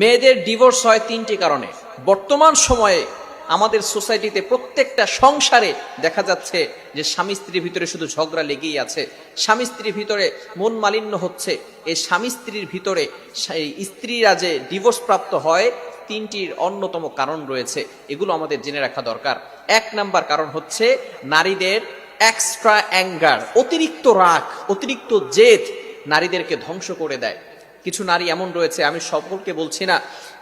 মেয়েদের ডিভোর্স হয় তিনটি কারণে। বর্তমান সময়ে আমাদের সোসাইটিতে প্রত্যেকটা সংসারে দেখা যাচ্ছে যে স্বামী স্ত্রীর ভিতরে শুধু ঝগড়া লেগেই আছে। স্বামী স্ত্রীর ভিতরে মন মালিন্য হচ্ছে। এই স্বামী স্ত্রীর ভিতরে স্ত্রীরা যে ডিভোর্স প্রাপ্ত হয়, তিনটির অন্যতম কারণ রয়েছে। এগুলো আমাদের জেনে রাখা দরকার। এক নাম্বার কারণ হচ্ছে নারীদের এক্সট্রা অ্যাঙ্গার অতিরিক্ত রাগ, অতিরিক্ত জেদ নারীদেরকে ধ্বংস করে দেয়। কিছু নারী এমন রয়েছে, আমি সকলকে বলছি না,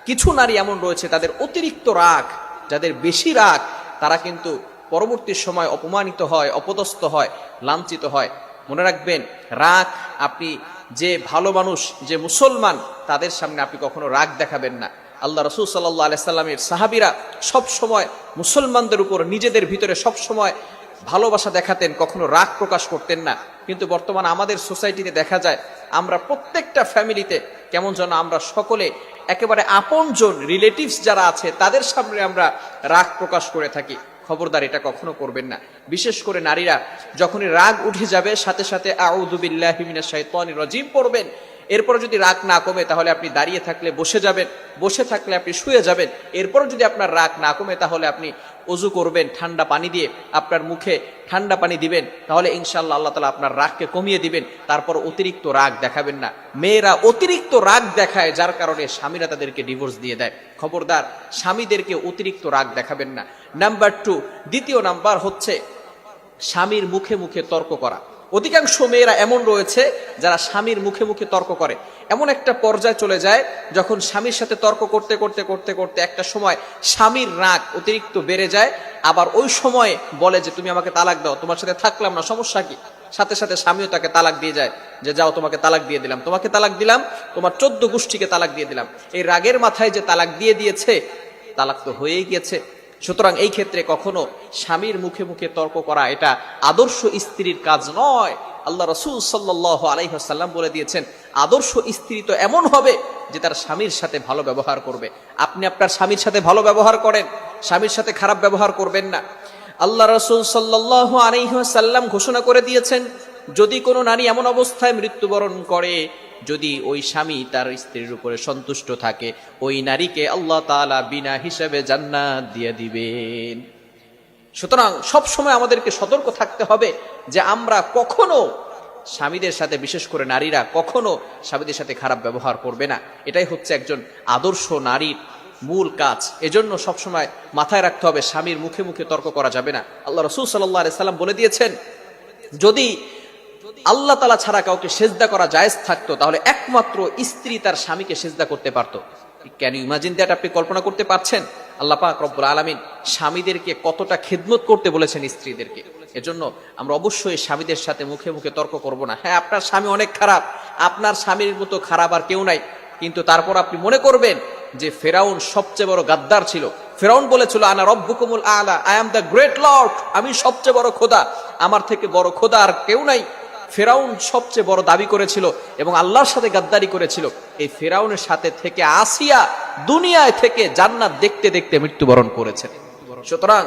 কিছু নারী এমন রয়েছে তাদের অতিরিক্ত রাগ, যাদের বেশি রাগ, তারা কিন্তু পরবর্তী সময় অপমানিত হয়, অপদস্থ হয়, লাঞ্ছিত হয়। মনে রাখবেন, রাগ আপনি যে ভালো মানুষ, যে মুসলমান, তাদের সামনে আপনি কখনো রাগ দেখাবেন না। আল্লাহ রসুল সাল্লাহ আলাইসাল্লামের সাহাবিরা সব সময় মুসলমানদের উপর, নিজেদের ভিতরে সব সময় ভালোবাসা দেখাতেন, কখনো রাগ প্রকাশ করতেন না। কিন্তু বর্তমান আমাদের সোসাইটিতে দেখা যায়, আমরা প্রত্যেকটা ফ্যামিলিতে কেমন যেন আমরা সকলে একেবারে আপনজন, রিলেটিভস যারা আছে, তাদের সামনে আমরা রাগ প্রকাশ করে থাকি। খবরদার এটা কখনো করবেন না। বিশেষ করে নারীরা, যখনই রাগ উঠে যাবে, সাথে সাথে রাজিম পড়বেন। এরপর যদি রাগ না কমে, তাহলে আপনি দাঁড়িয়ে থাকলে বসে যাবেন, বসে থাকলে আপনি শুয়ে যাবেন। এরপর যদি আপনার রাগ না কমে, তাহলে আপনি অজু করবেন, ঠান্ডা পানি দিয়ে আপনার মুখে ঠান্ডা পানি দিবেন, তাহলে ইনশাল্লাহ আল্লাহ তালা আপনার রাগকে কমিয়ে দিবেন, তারপর অতিরিক্ত রাগ দেখাবেন না। মেয়েরা অতিরিক্ত রাগ দেখায়, যার কারণে স্বামীরা তাদেরকে ডিভোর্স দিয়ে দেয়। খবরদার, স্বামীদেরকে অতিরিক্ত রাগ দেখাবেন না। নাম্বার টু দ্বিতীয় নাম্বার হচ্ছে স্বামীর মুখে মুখে তর্ক করা। অধিকাংশ মেয়েরা এমন রয়েছে যারা স্বামীর মুখে মুখে তর্ক করে। এমন একটা পর্যায়ে চলে যায়, যখন স্বামীর সাথে তর্ক করতে করতে করতে করতে একটা সময় স্বামীর রাগ অতিরিক্ত বেড়ে যায়। আবার ওই সময়ে বলে যে, তুমি আমাকে তালাক দাও, তোমার সাথে থাকলাম না, সমস্যা কি? সাথে সাথে স্বামীও তাকে তালাক দিয়ে যায় যে, যাও, তোমাকে তালাক দিয়ে দিলাম। তোমাকে তালাক দিলাম? তোমার চোদ্দ গোষ্ঠীকে তালাক দিয়ে দিলাম। এই রাগের মাথায় যে তালাক দিয়ে দিয়েছে, তালাক তো হয়েই গিয়েছে। সুতরাং এই ক্ষেত্রে কখনো স্বামীর মুখে মুখে তর্ক করা এটা আদর্শ স্ত্রীর কাজ নয়। আল্লাহ রসুল সাল্লাহ আলাইহাল্লাম বলে দিয়েছেন, আদর্শ স্ত্রী তো এমন হবে যে তার স্বামীর সাথে ভালো ব্যবহার করবে। আপনি আপনার স্বামীর সাথে ভালো ব্যবহার করেন, স্বামীর সাথে খারাপ ব্যবহার করবেন না। আল্লাহ রসুল সাল্লাহ আলাইহাল্লাম ঘোষণা করে দিয়েছেন, যদি কোনো নারী এমন অবস্থায় মৃত্যুবরণ করে যদি ওই স্বামী তার স্ত্রীর উপরে সন্তুষ্ট থাকে, ওই নারীকে আল্লাহ তাআলা বিনা হিসেবে জান্নাত দিয়ে দিবেন। সুতরাং সব সময় আমাদেরকে সতর্ক থাকতে হবে যে আমরা কখনো স্বামীদের সাথে, বিশেষ করে নারীরা, কখনো স্বামীদের সাথে খারাপ ব্যবহার করবে না। এটাই হচ্ছে একজন আদর্শ নারীর মূল কাজ। এজন্য সবসময় মাথায় রাখতে হবে, স্বামীর মুখে মুখে তর্ক করা যাবে না। আল্লাহ রসুল সাল্লাহ সাল্লাম বলে দিয়েছেন, যদি আল্লাহ তালা ছাড়া কাউকে সেজদা করা জায়েজ থাকতো, তাহলে একমাত্র স্ত্রী তার স্বামীকে সেজদা করতে পারতো। ক্যান ইমাজিন দ্যাট আপনি কল্পনা করতে পারছেন? আল্লাহ পাক রব্বুল আলমিন স্বামীদেরকে কতটা খেদমত করতে বলেছেন স্ত্রীদেরকে। এজন্য আমরা অবশ্যই স্বামীদের সাথে মুখে মুখে তর্ক করব না। হ্যাঁ আপনার স্বামী অনেক খারাপ, আপনার স্বামীর মতো খারাপ আর কেউ নাই। কিন্তু তারপর আপনি মনে করবেন যে ফেরাউন সবচেয়ে বড় গাদ্দার ছিল। ফেরাউন বলেছিল, আনা রব্বুকুমুল আলা, I am the great lord, আমি সবচেয়ে বড় খোদা। আমার থেকে বড় খোদা আর কেউ নাই। ফেরাউন সবচেয়ে বড় দাবি করেছিল এবং আল্লাহর সাথে গাদ্দারি করেছিল, এই ফেরাউনের সাথে থেকে আসিয়া দুনিয়ায় থেকে জান্নাত দেখতে দেখতে মৃত্যুবরণ করেছেন সুতরাং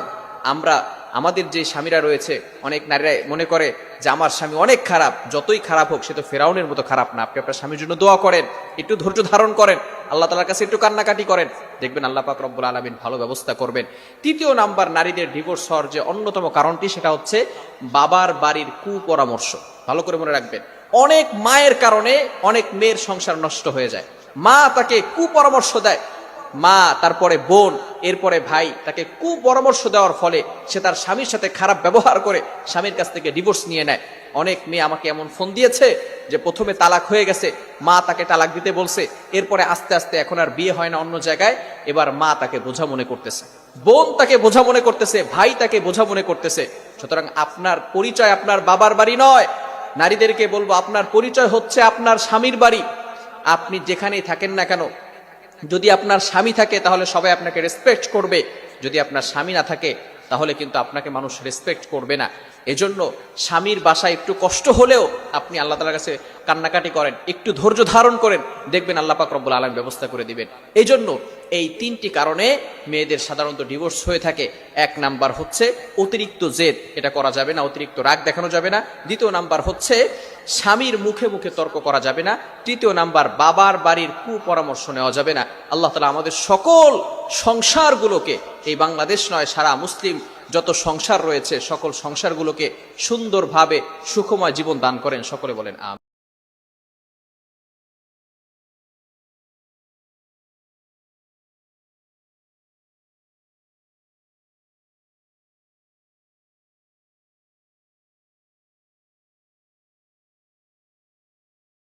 আমরা, আমাদের যে স্বামীরা রয়েছে, অনেক নারীরা মনে করে যে আমার স্বামী অনেক খারাপ, যতই খারাপ হোক সে তো ফেরাউনের মতো খারাপ না। আপনি আপনার স্বামীর জন্য দোয়া করেন, একটু ধৈর্য ধারণ করেন, আল্লাহ তালার কাছে একটু কান্নাকাটি করেন, দেখবেন আল্লাহ পাক রব্বুল আলমিন ভালো ব্যবস্থা করবেন। তৃতীয় নাম্বার নারীদের ডিভোর্স হওয়ার যে অন্যতম কারণটি সেটা হচ্ছে বাবার বাড়ির কুপরামর্শ। ভালো করে মনে রাখবেন, অনেক মায়ের কারণে অনেক মেয়ের সংসার নষ্ট হয়ে যায়। মা তাকে কুপরামর্শ দেয়। মা তারপরে বোন, এরপরে ভাই, তাকে কুপরামর্শ দেওয়ার ফলে সে তার স্বামীর সাথে খারাপ ব্যবহার করে স্বামীর কাছ থেকে ডিভোর্স নিয়ে নেয়। অনেক মেয়ে আমাকে এমন ফোন দিয়েছে যে, প্রথমে তালাক হয়ে গেছে, মা তাকে তালাক দিতে বলছে, এরপরে আস্তে আস্তে এখন আর বিয়ে হয় না অন্য জায়গায়। এবার মা তাকে বোঝা মনে করতেছে। বোন তাকে বোঝা মনে করতেছে, ভাই তাকে বোঝা মনে করতেছে। সুতরাং আপনার পরিচয় আপনার বাবার বাড়ি নয় নারীদেরকে বলব, আপনার পরিচয় হচ্ছে আপনার স্বামীর বাড়ি। আপনি যেখানেই থাকেন না কেন, যদি আপনার স্বামী থাকে তাহলে সবাই আপনাকে রেসপেক্ট করবে। যদি আপনার স্বামী না থাকে তাহলে কিন্তু আপনাকে মানুষ রেসপেক্ট করবে না। এজন্য স্বামীর বাসায় একটু কষ্ট হলেও আপনি আল্লাহ তালার কাছে কান্নাকাটি করেন, একটু ধৈর্য ধারণ করেন, দেখবেন আল্লাহ পাক রব্বুল আলম ব্যবস্থা করে দিবেন। এই জন্য এই তিনটি কারণে মেয়েদের সাধারণত ডিভোর্স হয়ে থাকে। এক নাম্বার হচ্ছে অতিরিক্ত জেদ, এটা করা যাবে না, অতিরিক্ত রাগ দেখানো যাবে না। দ্বিতীয় নাম্বার হচ্ছে স্বামীর মুখে মুখে তর্ক করা যাবে না, তৃতীয় নাম্বার, বাবার বাড়ির কুপরামর্শ নেওয়া যাবে না। আল্লাহ তালা আমাদের সকল সংসারগুলোকে, এই বাংলাদেশ নয়, সারা মুসলিম যত সংসার রয়েছে, সকল সংসারগুলোকে সুন্দরভাবে সুখময় জীবন দান করেন। সকলে বলেন আম